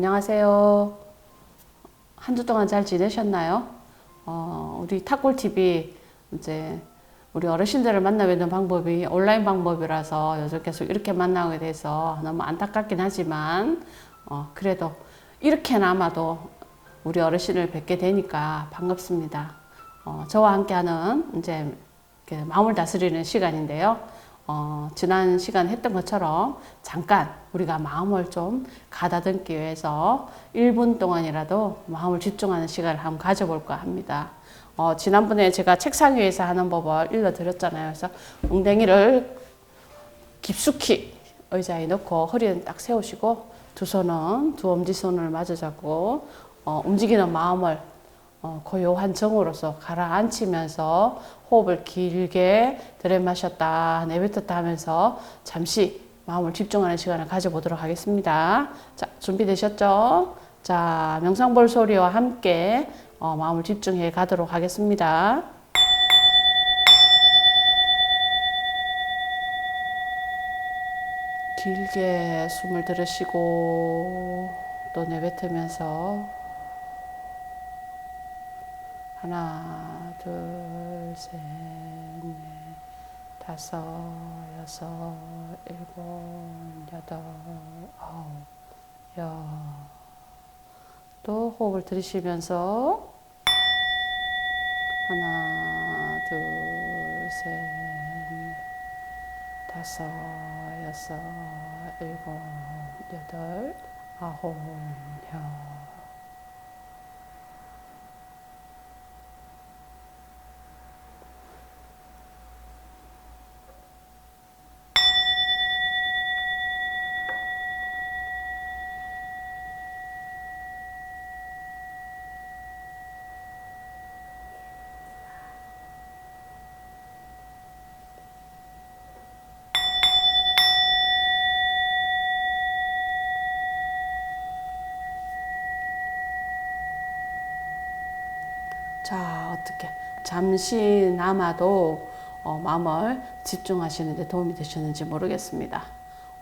안녕하세요. 한 주 동안 잘 지내셨나요? 어, 우리 탁골TV 이제 우리 어르신들을 만나 뵙는 방법이 온라인 방법이라서 요즘 계속 이렇게 만나게 돼서 너무 안타깝긴 하지만 어, 그래도 이렇게나마도 우리 어르신을 뵙게 되니까 반갑습니다. 어, 저와 함께하는 이제 이렇게 마음을 다스리는 시간인데요. 어, 지난 시간 했던 것처럼 잠깐 우리가 마음을 좀 가다듬기 위해서 1분 동안이라도 마음을 집중하는 시간을 한번 가져볼까 합니다. 어, 지난번에 제가 책상 위에서 하는 법을 일러드렸잖아요. 그래서 엉덩이를 깊숙이 의자에 넣고 허리는 딱 세우시고 두 손은 두 엄지 손을 마주 잡고 어, 움직이는 마음을 어, 고요한 정으로서 가라앉히면서 호흡을 길게 들이마셨다 내뱉었다 하면서 잠시 마음을 집중하는 시간을 가져보도록 하겠습니다. 자, 준비되셨죠? 자, 명상볼 소리와 함께 어, 마음을 집중해 가도록 하겠습니다. 길게 숨을 들으시고 또 내뱉으면서 하나, 둘, 셋, 넷, 다섯, 여섯, 일곱, 여덟, 아홉, 열. 또 호흡을 들이쉬면서 하나, 둘, 셋, 넷, 다섯, 여섯, 일곱, 여덟, 아홉, 열. 자, 어떻게 잠시나마도 어, 마음을 집중하시는데 도움이 되셨는지 모르겠습니다.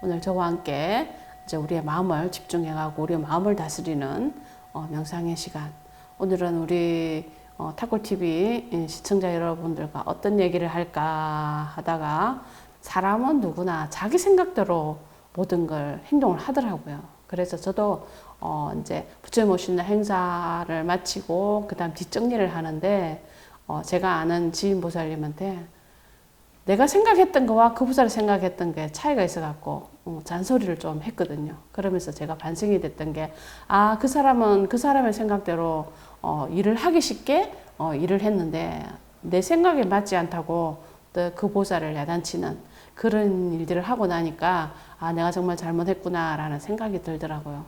오늘 저와 함께 이제 우리의 마음을 집중해가고 우리의 마음을 다스리는 어, 명상의 시간. 오늘은 우리 어, 탁골 TV 시청자 여러분들과 어떤 얘기를 할까 하다가 사람은 누구나 자기 생각대로 모든 걸 행동을 하더라고요. 그래서 저도 어 이제 부처님 오시는 행사를 마치고 그다음 뒷정리를 하는데 어 제가 아는 지인 보살님한테 내가 생각했던 거와 그 보살이 생각했던 게 차이가 있어 갖고 어 잔소리를 좀 했거든요. 그러면서 제가 반성이 됐던 게 아 그 사람은 그 사람의 생각대로 어 일을 하기 쉽게 어 일을 했는데 내 생각에 맞지 않다고 또그 보살을 야단치는 그런 일들을 하고 나니까 아 내가 정말 잘못했구나라는 생각이 들더라고요.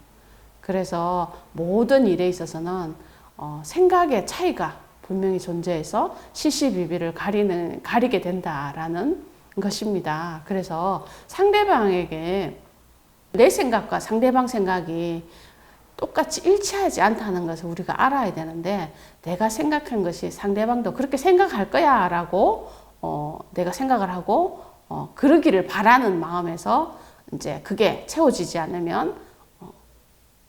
그래서 모든 일에 있어서는 어, 생각의 차이가 분명히 존재해서 시시비비를 가리는 가리게 된다라는 것입니다. 그래서 상대방에게 내 생각과 상대방 생각이 똑같이 일치하지 않다는 것을 우리가 알아야 되는데 내가 생각한 것이 상대방도 그렇게 생각할 거야 라고 어, 내가 생각을 하고 어, 그러기를 바라는 마음에서 이제 그게 채워지지 않으면 어,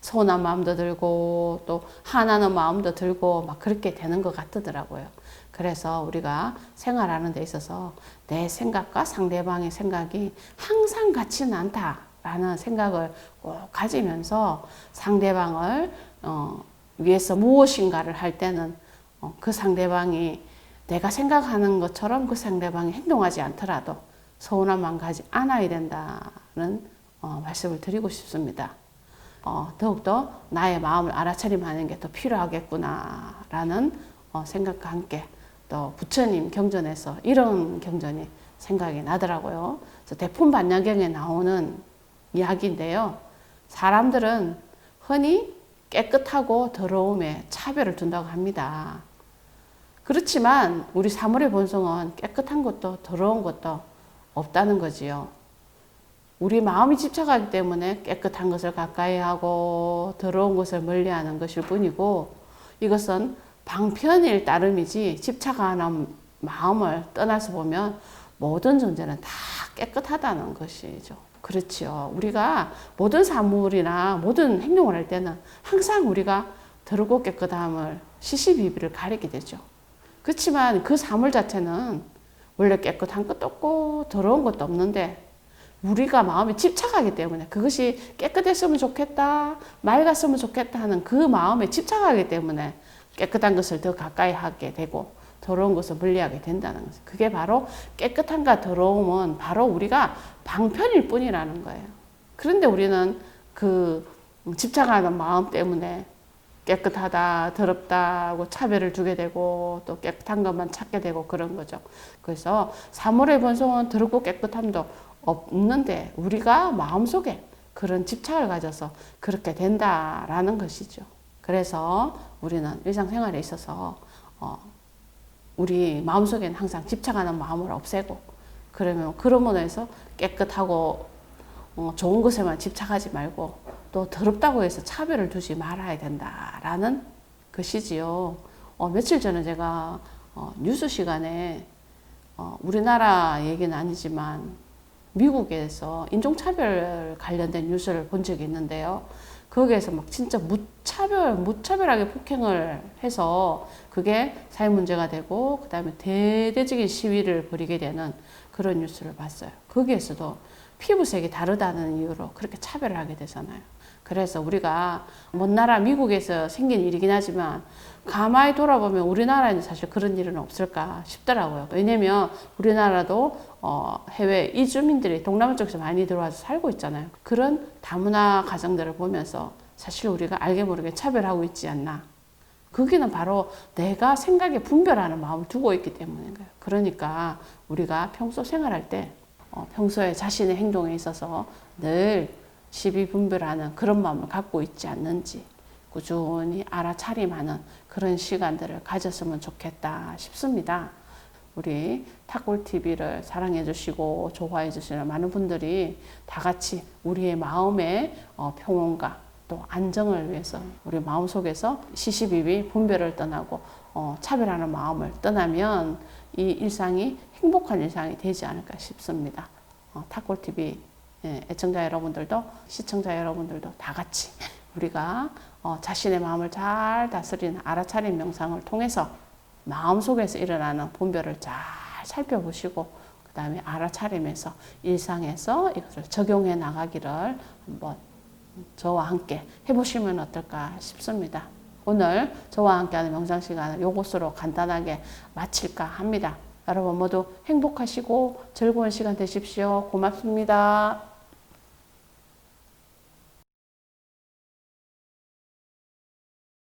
서운한 마음도 들고 또 화나는 마음도 들고 막 그렇게 되는 것 같더라고요. 그래서 우리가 생활하는 데 있어서 내 생각과 상대방의 생각이 항상 같지는 않다라는 생각을 꼭 가지면서 상대방을 어, 위해서 무엇인가를 할 때는 어, 그 상대방이 내가 생각하는 것처럼 그 상대방이 행동하지 않더라도 마음 가지 않아야 된다는 어, 말씀을 드리고 싶습니다. 어, 더욱더 나의 마음을 알아차림하는 게 더 필요하겠구나라는 어, 생각과 함께 또 부처님 경전에서 이런 경전이 생각이 나더라고요. 대품 반야경에 나오는 이야기인데요. 사람들은 흔히 깨끗하고 더러움에 차별을 둔다고 합니다. 그렇지만 우리 사물의 본성은 깨끗한 것도 더러운 것도 없다는 거지요. 우리 마음이 집착하기 때문에 깨끗한 것을 가까이 하고 더러운 것을 멀리 하는 것일 뿐이고 이것은 방편일 따름이지 집착하는 마음을 떠나서 보면 모든 존재는 다 깨끗하다는 것이죠. 그렇지요. 우리가 모든 사물이나 모든 행동을 할 때는 항상 우리가 더럽고 깨끗함을 시시비비를 가리게 되죠. 그렇지만 그 사물 자체는 원래 깨끗한 것도 없고 더러운 것도 없는데 우리가 마음에 집착하기 때문에 그것이 깨끗했으면 좋겠다, 맑았으면 좋겠다 하는 그 마음에 집착하기 때문에 깨끗한 것을 더 가까이 하게 되고 더러운 것을 멀리하게 된다는 거죠. 그게 바로 깨끗함과 더러움은 바로 우리가 방편일 뿐이라는 거예요. 그런데 우리는 그 집착하는 마음 때문에 깨끗하다, 더럽다고 차별을 두게 되고 또 깨끗한 것만 찾게 되고 그런 거죠. 그래서 사물의 본성은 더럽고 깨끗함도 없는데 우리가 마음속에 그런 집착을 가져서 그렇게 된다라는 것이죠. 그래서 우리는 일상생활에 있어서 어, 우리 마음속에는 항상 집착하는 마음을 없애고 그러면 그러므로 해서 깨끗하고 어, 좋은 것에만 집착하지 말고 또 더럽다고 해서 차별을 두지 말아야 된다라는 것이지요. 어, 며칠 전에 제가 어, 뉴스 시간에 어, 우리나라 얘기는 아니지만 미국에서 인종차별 관련된 뉴스를 본 적이 있는데요. 거기에서 막 진짜 무차별, 무차별하게 폭행을 해서 그게 사회 문제가 되고, 그 다음에 대대적인 시위를 벌이게 되는 그런 뉴스를 봤어요. 거기에서도 피부색이 다르다는 이유로 그렇게 차별을 하게 되잖아요. 그래서 우리가 먼 나라 미국에서 생긴 일이긴 하지만 가만히 돌아보면 우리나라에는 사실 그런 일은 없을까 싶더라고요. 왜냐면 우리나라도 어, 해외 이주민들이 동남아 쪽에서 많이 들어와서 살고 있잖아요. 그런 다문화 가정들을 보면서 사실 우리가 알게 모르게 차별하고 있지 않나. 거기는 바로 내가 생각에 분별하는 마음을 두고 있기 때문인 거예요. 그러니까 우리가 평소 생활할 때 어, 평소에 자신의 행동에 있어서 늘 시비 분별하는 그런 마음을 갖고 있지 않는지 꾸준히 알아차림하는 그런 시간들을 가졌으면 좋겠다 싶습니다. 우리 탁골TV를 사랑해 주시고 좋아해 주시는 많은 분들이 다 같이 우리의 마음의 어, 평온과 또 안정을 위해서 우리 마음속에서 시시비비 분별을 떠나고 어, 차별하는 마음을 떠나면 이 일상이 행복한 일상이 되지 않을까 싶습니다. 어, 탁골TV 예, 애청자 여러분들도 시청자 여러분들도 다 같이 우리가 어, 자신의 마음을 잘 다스리는 알아차림 명상을 통해서 마음속에서 일어나는 분별을 잘 살펴보시고 그 다음에 알아차림에서 일상에서 이것을 적용해 나가기를 한번 저와 함께 해보시면 어떨까 싶습니다. 오늘 저와 함께하는 명상 시간을 이것으로 간단하게 마칠까 합니다. 여러분 모두 행복하시고 즐거운 시간 되십시오. 고맙습니다.